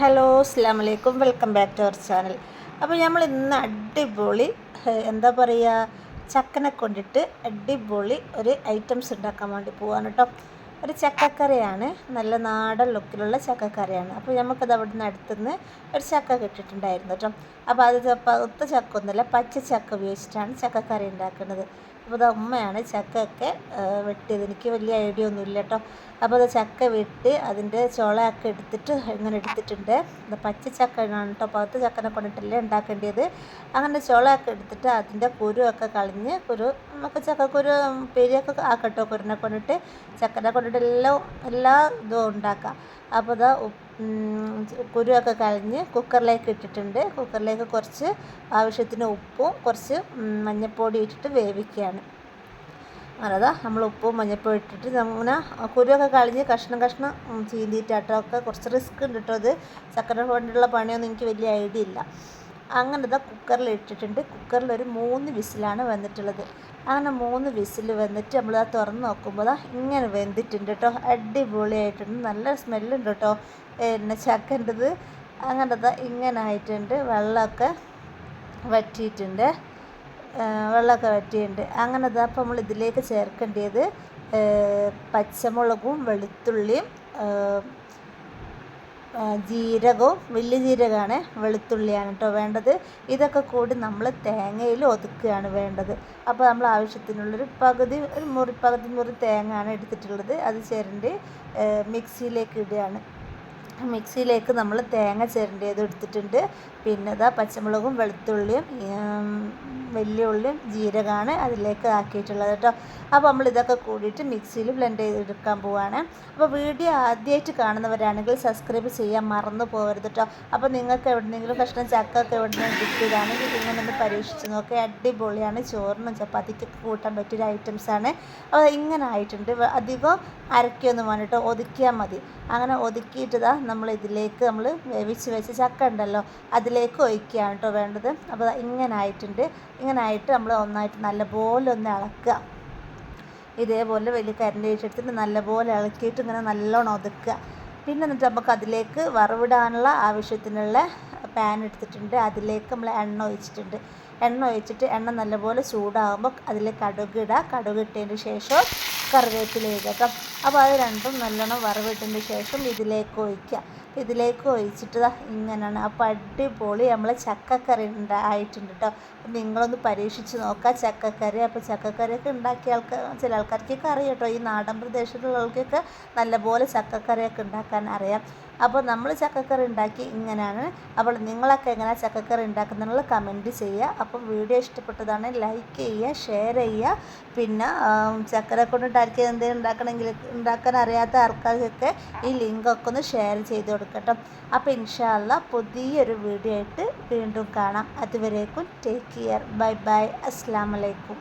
Hello അസ്സാം വലൈക്കും welcome back to our channel. അപ്പോൾ നമ്മൾ ഇന്ന് അടിപൊളി എന്താ പറയുക ചക്കനെ കൊണ്ടിട്ട് അടിപൊളി ഒരു ഐറ്റംസ് ഉണ്ടാക്കാൻ വേണ്ടി പോവാണ് കേട്ടോ. ഒരു ചക്കക്കറിയാണ് നല്ല നാടൻ ലുക്കിലുള്ള ചക്കക്കറിയാണ്. അപ്പോൾ നമുക്കത് അവിടെ നിന്ന് അടുത്തുനിന്ന് ഒരു ചക്ക കിട്ടിയിട്ടുണ്ടായിരുന്നു കേട്ടോ. അപ്പോൾ അത് പകുത്ത ചക്ക ഒന്നുമില്ല പച്ച ചക്ക ഉപയോഗിച്ചിട്ടാണ് ചക്കക്കറി ഉണ്ടാക്കുന്നത്. അപ്പോൾ അത് ഉമ്മയാണ് ചക്കയൊക്കെ വെട്ടിയത്. എനിക്ക് വലിയ ഐഡിയ ഒന്നുമില്ല കേട്ടോ. അപ്പോൾ അത് ചക്ക വെട്ടി അതിന്റെ ചുളയൊക്കെ എടുത്തിട്ട് ഇങ്ങനെ എടുത്തിട്ടുണ്ട്. അത് പച്ച ചക്ക ആണ് കേട്ടോ. പത്ത് ചക്കനെ കൊണ്ടിട്ടല്ലേ ഉണ്ടാക്കേണ്ടത്. അങ്ങനെ ചുളയൊക്കെ എടുത്തിട്ട് അതിന്റെ കുരുവൊക്കെ കളഞ്ഞ് കുരു നമുക്ക് ചക്കക്കുരു പെരിയൊക്കെ ആക്കട്ടോ കുരുനെ കൊണ്ടിട്ട്. ചക്കനെ കൊണ്ടിട്ട് എല്ലാം എല്ലാ ഇതും ഉണ്ടാക്കാം. അപ്പോൾ അത് ഉപ്പ് കുരുവൊക്കെ കളഞ്ഞ് കുക്കറിലേക്ക് ഇട്ടിട്ടുണ്ട്. കുക്കറിലേക്ക് കുറച്ച് ആവശ്യത്തിന് ഉപ്പും കുറച്ച് മഞ്ഞൾപ്പൊടി ഇട്ടിട്ട് വേവിക്കുകയാണ്. അതാ നമ്മൾ ഉപ്പും മഞ്ഞൾപ്പൊടി ഇട്ടിട്ട് നമ്മുടെ കുരുവൊക്കെ കളഞ്ഞ് കഷ്ണം കഷ്ണം ചീന്തിയിട്ടാട്ടമൊക്കെ കുറച്ച് റിസ്ക് ഉണ്ട് കേട്ടോ അത്. ചക്കര കൊണ്ടുള്ള പണിയൊന്നും എനിക്ക് വലിയ ഐഡിയ ഇല്ല. അങ്ങനെ ഇതാ കുക്കറിൽ ഇട്ടിട്ടുണ്ട് കുക്കറിൽ ഒരു മൂന്ന് വിസിലാണ് വന്നിട്ടുള്ളത്. അങ്ങനെ മൂന്ന് വിസിൽ വന്നിട്ട് നമ്മൾ അത് തുറന്ന് നോക്കുമ്പോൾ ദാ ഇങ്ങനെ വെന്തിട്ടുണ്ട് കേട്ടോ അടിപൊളിയായിട്ടുണ്ട്. നല്ല സ്മെല്ലുണ്ട് കേട്ടോ പിന്നെ ചക്കന്റെത്. അങ്ങനെ ദാ ഇങ്ങനെ ആയിട്ടുണ്ട്. വെള്ളമൊക്കെ വറ്റിയിട്ടുണ്ട്. ആ, വെള്ളമൊക്കെ വറ്റിയിട്ടുണ്ട്. അങ്ങനെ ഇതാ അപ്പോൾ നമ്മൾ ഇതിലേക്ക് ചേർക്കേണ്ടത് പച്ചമുളകും വെളുത്തുള്ളിയും ആ, ആ, ജീരകവും വലിയ ജീരകമാണ് വെളുത്തുള്ളിയാണ് കേട്ടോ വേണ്ടത്. ഇതൊക്കെ കൂടി നമ്മൾ തേങ്ങയിൽ ഒതുക്കുകയാണ് വേണ്ടത്. അപ്പോൾ നമ്മൾ ആവശ്യത്തിനുള്ളൊരു പകുതി ഒരു മുറി പകുതി മുറി തേങ്ങയാണ് എടുത്തിട്ടുള്ളത്. അത് ചേരേണ്ടി മിക്സിയിലേക്ക് ഇടുകയാണ്. മിക്സിയിലേക്ക് നമ്മൾ തേങ്ങ ചിരണ്ടിയത് എടുത്തിട്ടുണ്ട്. പിന്നെ ഇതാ പച്ചമുളകും വെളുത്തുള്ളിയും വലിയ ഉള്ളിയും ജീരകമാണ് അതിലേക്ക് ആക്കിയിട്ടുള്ളത് കേട്ടോ. അപ്പോൾ നമ്മൾ ഇതൊക്കെ കൂടിയിട്ട് മിക്സിയിൽ ബ്ലെൻഡ് ചെയ്തെടുക്കാൻ പോവുകയാണ് അപ്പോൾ വീഡിയോ ആദ്യമായിട്ട് കാണുന്നവരാണെങ്കിൽ സബ്സ്ക്രൈബ് ചെയ്യാൻ മറന്നു പോകരുത് കേട്ടോ. അപ്പോൾ നിങ്ങൾക്ക് എവിടെന്നെങ്കിലും കഷ്ണം ചക്ക ഒക്കെ എവിടെയെങ്കിലും കിട്ടിയതാണെങ്കിൽ ഇങ്ങനെ ഒന്ന് പരീക്ഷിച്ച് നോക്കുക അടിപൊളിയാണ്. ചോറിനും ചപ്പാത്തിക്കൊക്കെ കൂട്ടാൻ പറ്റിയൊരു ഐറ്റംസാണ് അപ്പോൾ ഇങ്ങനെ ആയിട്ടുണ്ട്. അധികം അരക്കൊന്നും വേണം കേട്ടോ. ഒതുക്കിയാൽ മതി. അങ്ങനെ ഒതുക്കിയിട്ട് നമ്മൾ ഇതിലേക്ക് നമ്മൾ വേവിച്ച് വെച്ച ചക്ക ഉണ്ടല്ലോ അതിലേക്ക് ഒഴിക്കുകയാണ് കേട്ടോ വേണ്ടത്. അപ്പോൾ ഇങ്ങനെ ആയിട്ടുണ്ട് ഇങ്ങനെ ആയിട്ട് നമ്മൾ ഒന്നായിട്ട് നല്ലപോലെ ഒന്ന് ഇളക്കുക. ഇതേപോലെ വലിയ കരണ്ട് വെച്ചെടുത്തിട്ട് നല്ലപോലെ ഇളക്കിയിട്ട് ഇങ്ങനെ നല്ലോണം ഒതുക്കുക. പിന്നെ എന്നിട്ട് നമുക്ക് അതിലേക്ക് വറവിടാനുള്ള ആവശ്യത്തിനുള്ള പാൻ എടുത്തിട്ടുണ്ട്. അതിലേക്ക് നമ്മൾ എണ്ണ ഒഴിച്ചിട്ടുണ്ട്. എണ്ണ ഒഴിച്ചിട്ട് എണ്ണ നല്ലപോലെ ചൂടാകുമ്പോൾ അതിൽ കടുക് ഇടുക. കടുക് ഇട്ടതിന് ശേഷം കറിവേപ്പില കേട്ടോ. അപ്പോൾ അത് രണ്ടും നല്ലോണം വറവിട്ടതിന് ശേഷം ഇതിലേക്ക് ഒഴിക്കുക. ഇതിലേക്ക് ഒഴിച്ചിട്ട് ഇങ്ങനെയാണ്. അപ്പോൾ അടിപൊളി നമ്മളെ ചക്കക്കറി ഉണ്ടായിട്ടുണ്ട് കേട്ടോ. നിങ്ങളൊന്ന് പരീക്ഷിച്ച് നോക്കുക ചക്കക്കറി. അപ്പോൾ ചക്കക്കറിയൊക്കെ ഉണ്ടാക്കിയ ആൾക്കാർ ചില ആൾക്കാർക്കൊക്കെ അറിയാം കേട്ടോ. ഈ നാടൻ പ്രദേശത്തുള്ളവർക്കൊക്കെ നല്ലപോലെ ചക്കക്കറിയൊക്കെ ഉണ്ടാക്കാൻ അറിയാം. അപ്പോൾ നമ്മൾ ചക്കക്കറി ഉണ്ടാക്കി ഇങ്ങനെയാണ്. അപ്പോൾ നിങ്ങളൊക്കെ എങ്ങനെ ചക്കക്കറി ഉണ്ടാക്കുന്നുള്ള കമന്റ് ചെയ്യുക. അപ്പം വീഡിയോ ഇഷ്ടപ്പെട്ടതാണ് ലൈക്ക് ചെയ്യുക ഷെയർ ചെയ്യുക. പിന്നെ ചക്കര കൊണ്ടിട്ടായിരിക്കും എന്തെങ്കിലും ഉണ്ടാക്കണമെങ്കിൽ ഉണ്ടാക്കാൻ അറിയാത്ത ആൾക്കാർക്കൊക്കെ ഈ ലിങ്കൊക്കെ ഒന്ന് ഷെയർ ചെയ്ത് കൊടുക്കട്ടോ. അപ്പോൾ ഇൻഷാല്ല പുതിയൊരു വീഡിയോ ആയിട്ട് വീണ്ടും കാണാം. അതുവരേക്കും ടേക്ക് കെയർ ബൈ ബൈ അസ്സാം വലൈക്കും